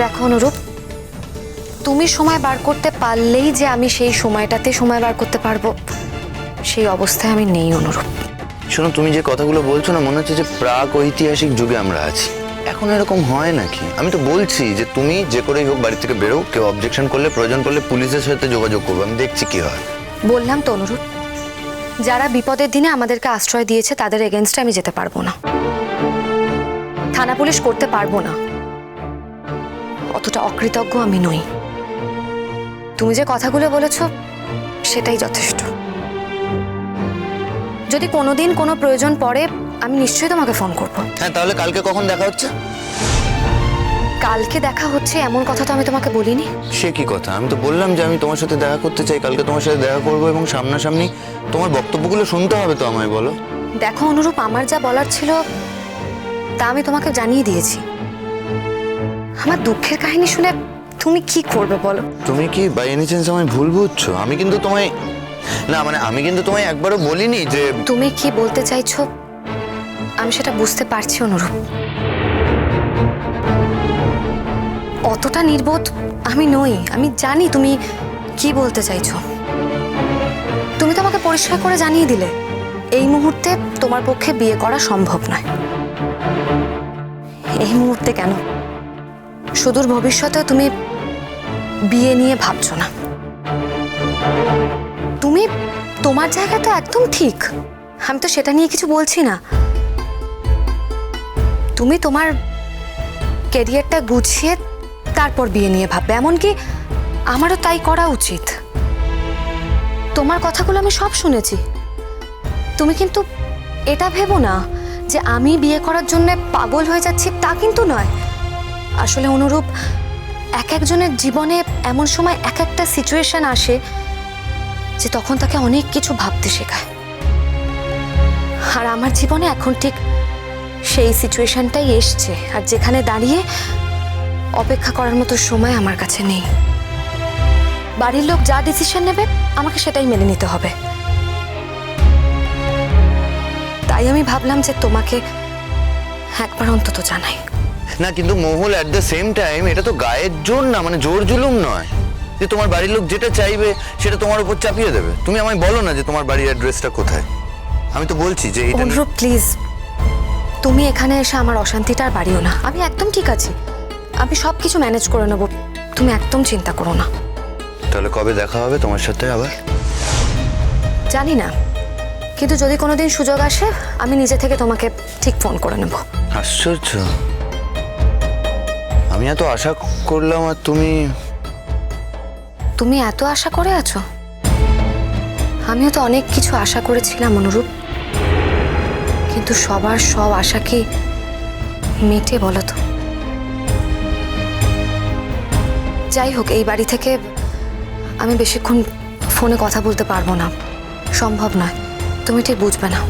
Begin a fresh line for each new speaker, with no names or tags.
দেখো অনুরূপ তুমি সময় বার করতে পারলেই যে আমি সেই সময়টাতে সময় বার করতে পারব সেই অবস্থায় আমি নেই অনুরূপ।
শোনো তুমি যে কথাগুলো বলছো না মনে হচ্ছে যে প্রাক ঐতিহাসিক যুগে আমরা আছি। এখন এরকম হয় নাকি? আমি তো বলছি যে তুমি যে করেই হোক বাড়ি থেকে বেরো কেউ অবজেকশন করলে প্রয়োজন করলে পুলিশের সাথে যোগাযোগ করব আমি দেখছি কি হয়।
বললাম তো অনুরূপ যারা বিপদের দিনে আমাদেরকে আশ্রয় দিয়েছে তাদের এগেনস্টে আমি যেতে পারব না। থানা পুলিশ করতে পারব না। অতটা অকৃতজ্ঞ আমি নই। তুমি যে কথাগুলো বলেছ সেটাই যথেষ্ট। যদি কোনোদিন কোনো প্রয়োজন পড়ে আমি নিশ্চয়ই তোমাকে ফোন করব।
হ্যাঁ তাহলে কালকে কখন দেখা হচ্ছে?
কালকে দেখা হচ্ছে এমন কথা তো আমি তোমাকে বলিনি।
সে কি কথা? আমি তো বললাম যে আমি তোমার সাথে দেখা করতে চাই কালকে তোমার সাথে দেখা করব এবং সামনাসামনি তোমার বক্তব্যগুলো শুনতে হবে তো আমায় বলো।
দেখো অনুরূপ আমার যা বলার ছিল তা আমি তোমাকে জানিয়ে দিয়েছি। আমার দুঃখের কাহিনী শুনে তুমি কি করবে বলো?
তুমি কি বাই এনি চান্স আমায় ভুল বুঝছ? আমি কিন্তু তোমায় না মানে আমি কিন্তু তোমায় একবারও বলিনি যে
তুমি কি বলতে চাইছো? আমি সেটা বুঝতে পারছি অনুরূপ। অতটা নির্বোধ আমি নই। আমি জানি তুমি কি বলতে চাইছো। তুমি তো আমাকে পরিষ্কার করে জানিয়ে দিলে। এই মুহূর্তে তোমার পক্ষে বিয়ে করা সম্ভব নয়। এই মুহূর্তে কেন? সুদূর ভবিষ্যতে তুমি বিয়ে নিয়ে ভাবছ না। তুমি তোমার জায়গা তো একদম ঠিক। আমি তো সেটা নিয়ে কিছু বলছি না। তুমি তোমার ক্যারিয়ারটা গুছিয়ে তারপর বিয়ে নিয়ে ভাববে। এমনকি আমারও তাই করা উচিত। তোমার কথাগুলো আমি সব শুনেছি। তুমি কিন্তু এটা ভেবো না যে আমি বিয়ে করার জন্য পাগল হয়ে যাচ্ছি তা কিন্তু নয়। আসলে অনুরূপ, এক একজনের জীবনে এমন সময় এক একটা সিচুয়েশন আসে যে তখন তাকে অনেক কিছু ভাবতে শেখায়। আর আমার জীবনে এখন ঠিক সেই সিচুয়েশনটাই এসছে, আর যেখানে দাঁড়িয়ে অপেক্ষা করার মতো সময় আমার কাছে নেই। বাড়ির লোক যা ডিসিশন নেবে, আমাকে সেটাই মেনে নিতে হবে। তাই আমি ভাবলাম যে তোমাকে একবার অন্তত জানাই।
না কিন্তু মহল অ্যাট দ্য সেম টাইম এটা তো গায়ের জোর না মানে জোর জুলুম নয়। যে তোমার বাড়ির লোক যেটা চাইবে সেটা তোমার উপর চাপিয়ে দেবে। তুমি আমায় বলো না যে তোমার বাড়ির অ্যাড্রেসটা কোথায়। আমি তো বলছি যে এটা
অনুরূপ প্লিজ তুমি এখানে এসে আমার অশান্তিটা আর বাড়িও না। আমি একদম ঠিক আছি। আমি সব কিছু ম্যানেজ করে নেব। তুমি একদম চিন্তা করো না।
তাহলে কবে দেখা হবে তোমার সাথে আবার?
জানি না। কিন্তু যদি কোনোদিন সুযোগ আসে আমি নিজে থেকে তোমাকে ঠিক ফোন করে নেব।
আশ্চর্য। আমি এত আশা করলাম আর তুমি?
তুমি এত আশা করে আছো? আমিও তো অনেক কিছু আশা করেছিলাম, অনুরূপ। কিন্তু সবার সব আশা কি মেটে বলো তো? যাই হোক, এই বাড়ি থেকে আমি বেশিক্ষণ ফোনে কথা বলতে পারব না। সম্ভব নয়। তুমি ঠিক বুঝবে না।